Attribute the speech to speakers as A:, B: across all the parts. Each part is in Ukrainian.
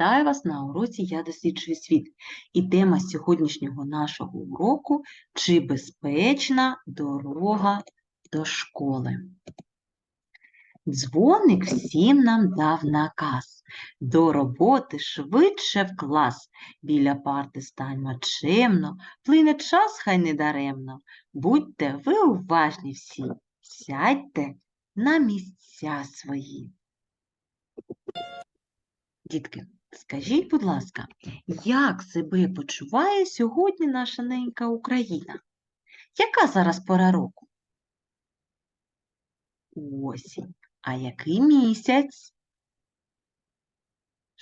A: Вітаю вас на уроці Я досліджую світ. І тема сьогоднішнього нашого уроку чи безпечна дорога до школи. Дзвоник всім нам дав наказ. До роботи швидше в клас. Біля парти станьмо чемно, плине час хай не даремно. Будьте ви уважні всі, сядьте на місця свої. Дітки, скажіть, будь ласка, як себе почуває сьогодні наша ненька Україна? Яка зараз пора року? Осінь. А який місяць?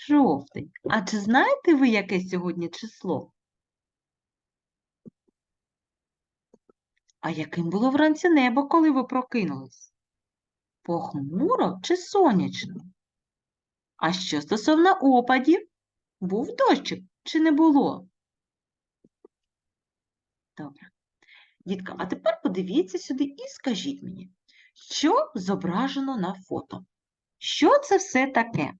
A: Жовтий. А чи знаєте ви, яке сьогодні число? А яким було вранці небо, коли ви прокинулись? Похмуро чи сонячно? А що стосовно опадів? Був дощик чи не було? Добре. Дітка, а тепер подивіться сюди і скажіть мені, що зображено на фото? Що це все таке?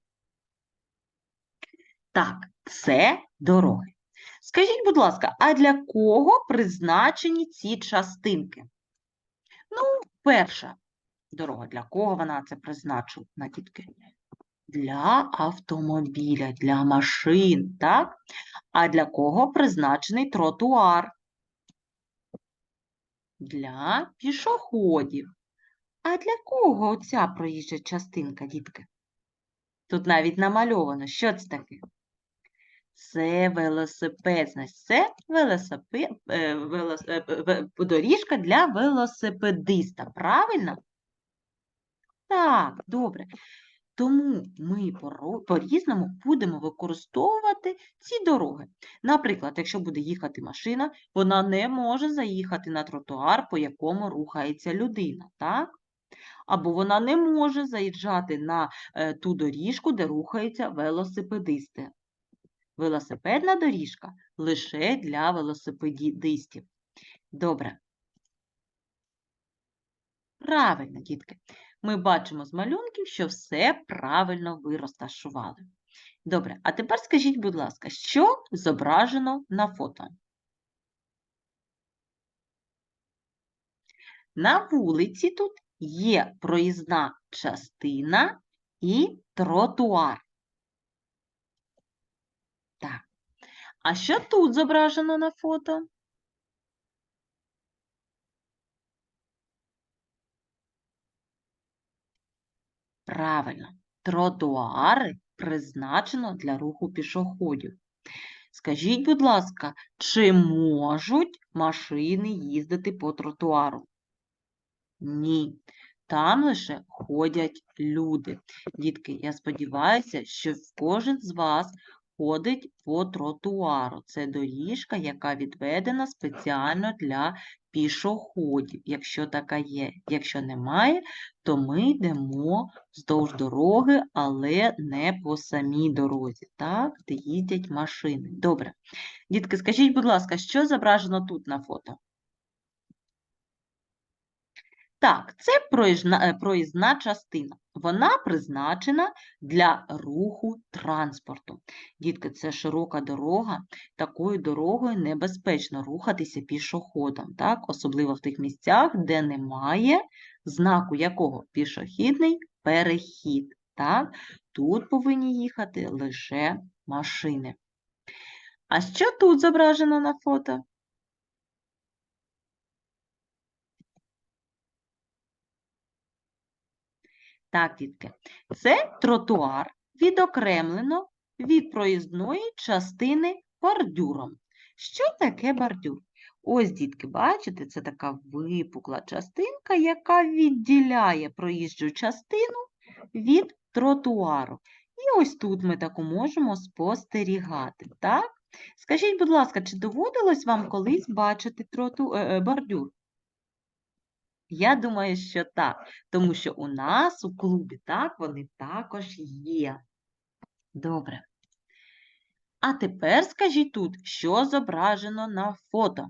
A: Так, це дороги. Скажіть, будь ласка, а для кого призначені ці частинки? Ну, перша дорога, для кого вона це призначена, дітки? Для автомобіля, для машин, так? А для кого призначений тротуар? Для пішоходів. А для кого оця проїжджа частинка, дітки? Тут навіть намальовано. Що це таке? Це велосипед. Значить, це велосипед, е, велос, е, доріжка для велосипедиста. Правильно? Так, добре. Тому ми по-різному будемо використовувати ці дороги. Наприклад, якщо буде їхати машина, вона не може заїхати на тротуар, по якому рухається людина, так? Або вона не може заїжджати на е, ту доріжку, де рухаються велосипедисти. Велосипедна доріжка лише для велосипедистів. Добре. Правильно, дітки. Ми бачимо з малюнків, що все правильно ви розташували. Добре, а тепер скажіть, будь ласка, що зображено на фото? На вулиці тут є проїзна частина і тротуар. Так. А що тут зображено на фото? Правильно, тротуари призначено для руху пішоходів. Скажіть, будь ласка, чи можуть машини їздити по тротуару? Ні, там лише ходять люди. Дітки, я сподіваюся, що кожен з вас ходить по тротуару. Це доріжка, яка відведена спеціально для пішоходів, якщо така є. Якщо немає, то ми йдемо вздовж дороги, але не по самій дорозі, так, де їздять машини. Добре. Дітки, скажіть, будь ласка, що зображено тут на фото? Так, це е, проїзна частина. Вона призначена для руху транспорту. Дітки, це широка дорога. Такою дорогою небезпечно рухатися пішоходом, так? особливо в тих місцях, де немає знаку якого пішохідний перехід. Так? Тут повинні їхати лише машини. А що тут зображено на фото? Так, дітки, це тротуар відокремлено від проїзної частини бордюром. Що таке бордюр? Ось, дітки, бачите, це така випукла частинка, яка відділяє проїжджу частину від тротуару. І ось тут ми таку можемо спостерігати. Так? Скажіть, будь ласка, чи доводилось вам колись бачити троту... е, е, бордюр? Я думаю, що так, тому що у нас у клубі так вони також є. Добре. А тепер скажіть тут, що зображено на фото.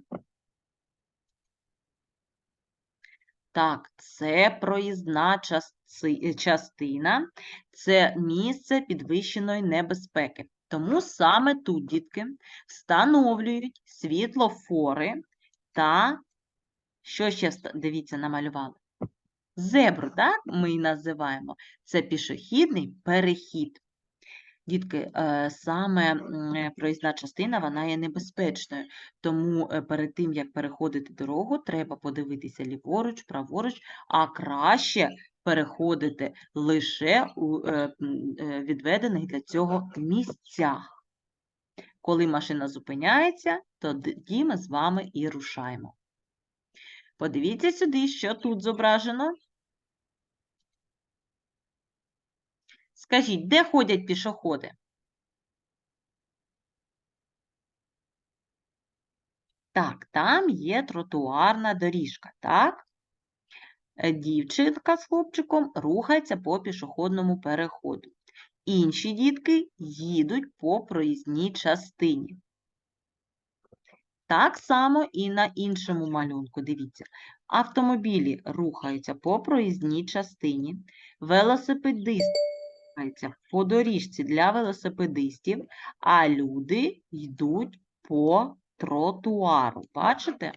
A: Так, це проїзна частина, це місце підвищеної небезпеки. Тому саме тут, дітки, встановлюють світлофори та що ще дивіться, намалювали? Зебру, так, ми її називаємо. Це пішохідний перехід. Дітки, е, саме е, проїзна частина вона є небезпечною, тому е, перед тим, як переходити дорогу, треба подивитися ліворуч, праворуч, а краще переходити лише у відведених для цього місцях. Коли машина зупиняється, тоді ми з вами і рушаємо. Подивіться сюди, що тут зображено. Скажіть, де ходять пішоходи? Так, там є тротуарна доріжка, так? Е, Дівчинка з хлопчиком рухається по пішохідному переходу. Інші дітки їдуть по проїзній частині. Так само і на іншому малюнку. Дивіться, автомобілі рухаються по проїзній частині, велосипедисти рухаються по доріжці для велосипедистів, а люди йдуть по тротуару. Бачите?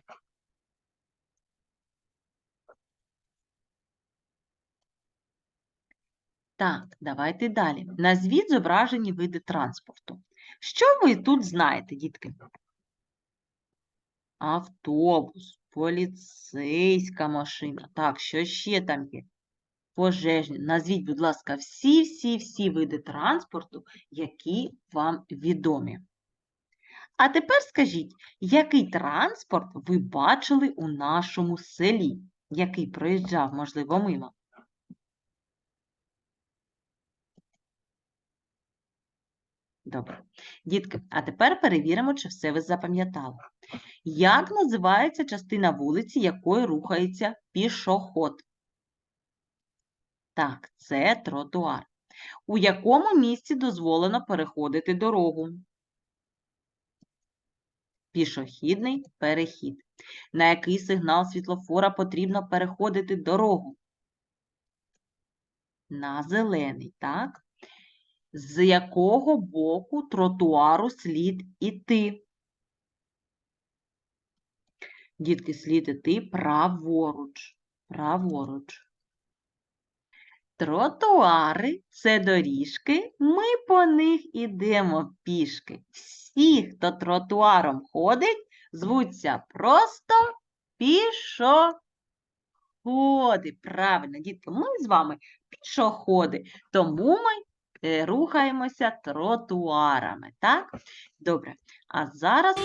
A: Так, давайте далі. Назвіть зображені види транспорту. Що ви тут знаєте, дітки? Автобус, поліцейська машина. Так, що ще там є? Пожежні. Назвіть, будь ласка, всі-всі-всі види транспорту, які вам відомі. А тепер скажіть, який транспорт ви бачили у нашому селі, який проїжджав, можливо, мимо? Добре. Дітки, а тепер перевіримо, чи все ви запам'ятали. Як називається частина вулиці, якою рухається пішоход? Так, це тротуар. У якому місці дозволено переходити дорогу? Пішохідний перехід. На який сигнал світлофора потрібно переходити дорогу? На зелений, так? З якого боку тротуару слід іти? Дітки, слід іти праворуч. Праворуч. Тротуари це доріжки, ми по них ідемо пішки. Всі, хто тротуаром ходить, звуться просто пішоходи. Правильно, дітки, ми з вами пішоходи, тому ми рухаємося тротуарами, так? Добре, а зараз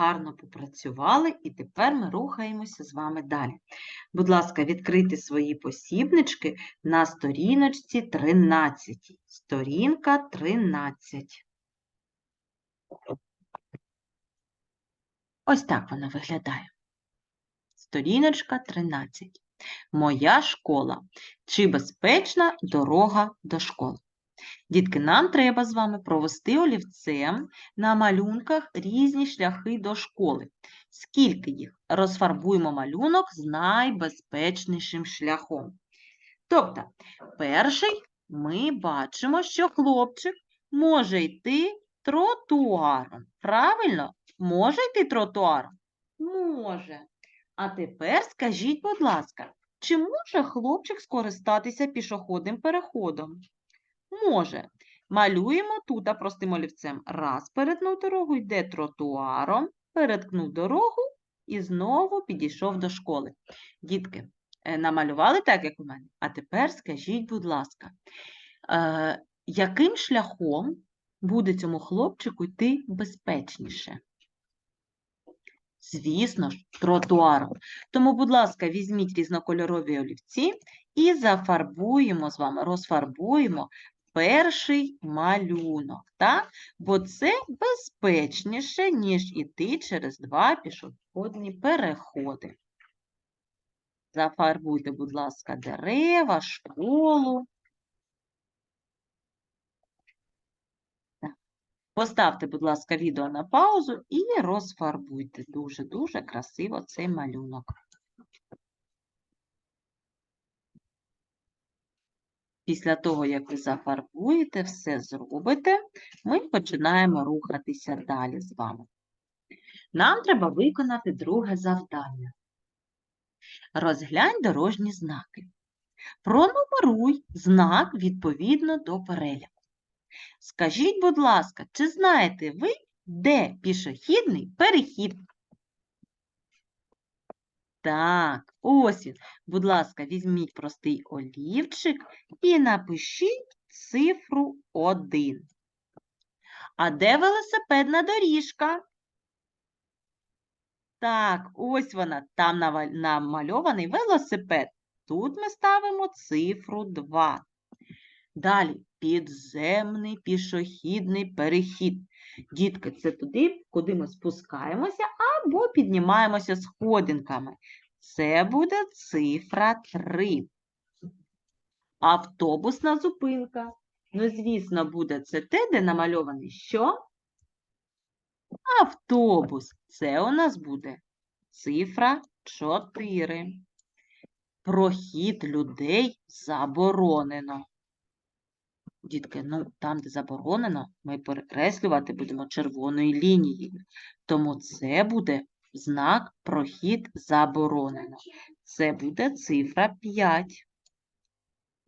A: Гарно попрацювали, і тепер ми рухаємося з вами далі. Будь ласка, відкрийте свої посібнички на сторіночці 13. Сторінка 13. Ось так вона виглядає. Сторіночка 13. Моя школа. Чи безпечна дорога до школи? Дітки, нам треба з вами провести олівцем на малюнках різні шляхи до школи. Скільки їх? Розфарбуємо малюнок з найбезпечнішим шляхом. Тобто, перший ми бачимо, що хлопчик може йти тротуаром. Правильно? Може йти тротуаром? Може. А тепер скажіть, будь ласка, чи може хлопчик скористатися пішохідним переходом? Може. Малюємо тут простим олівцем. Раз перетнув дорогу, йде тротуаром, переткнув дорогу і знову підійшов до школи. Дітки, е, намалювали так, як у мене? А тепер скажіть, будь ласка, е, яким шляхом буде цьому хлопчику йти безпечніше? Звісно ж, тротуаром. Тому, будь ласка, візьміть різнокольорові олівці і зафарбуємо з вами, розфарбуємо перший малюнок, так? Бо це безпечніше, ніж іти через два пішохідні переходи. Зафарбуйте, будь ласка, дерева, школу. Поставте, будь ласка, відео на паузу і розфарбуйте дуже-дуже красиво цей малюнок. Після того, як ви зафарбуєте, все зробите, ми починаємо рухатися далі з вами. Нам треба виконати друге завдання. Розглянь дорожні знаки. Пронумеруй знак відповідно до переліку. Скажіть, будь ласка, чи знаєте ви, де пішохідний перехід? Так, ось він. Будь ласка, візьміть простий олівчик і напишіть цифру 1. А де велосипедна доріжка? Так, ось вона, там намальований велосипед. Тут ми ставимо цифру 2. Далі підземний пішохідний перехід. Дітки, це туди, куди ми спускаємося або піднімаємося сходинками. Це буде цифра 3. Автобусна зупинка. Ну, звісно, буде це те, де намальований що? Автобус. Це у нас буде цифра 4. Прохід людей заборонено. Дітки, ну там, де заборонено, ми перекреслювати будемо червоною лінією. Тому це буде знак прохід заборонено. Це буде цифра 5.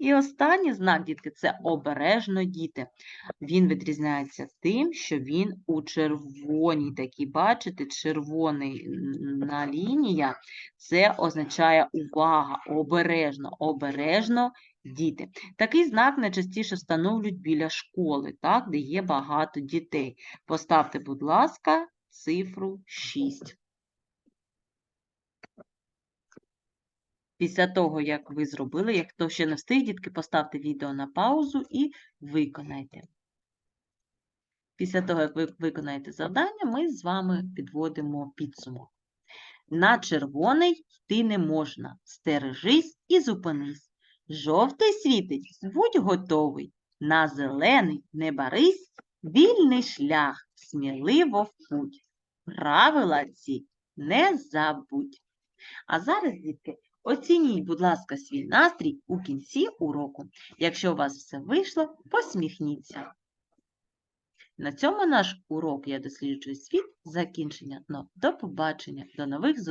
A: І останній знак, дітки, це обережно діти. Він відрізняється тим, що він у червоній такій, бачите, червоний на лінія, це означає увага, обережно, обережно діти. Такий знак найчастіше встановлюють біля школи, так, де є багато дітей. Поставте, будь ласка, цифру 6. Після того, як ви зробили, як хто ще не встиг, дітки, поставте відео на паузу і виконайте. Після того, як ви виконаєте завдання, ми з вами підводимо підсумок. На червоний йти не можна. Стережись і зупинись. Жовтий світить, будь готовий. На зелений не барись, вільний шлях, сміливо в путь. Правила ці не забудь. А зараз, дітки, оцініть, будь ласка, свій настрій у кінці уроку. Якщо у вас все вийшло, посміхніться. На цьому наш урок «Я досліджую світ» закінчення. Ну, До побачення, до нових зустрічей!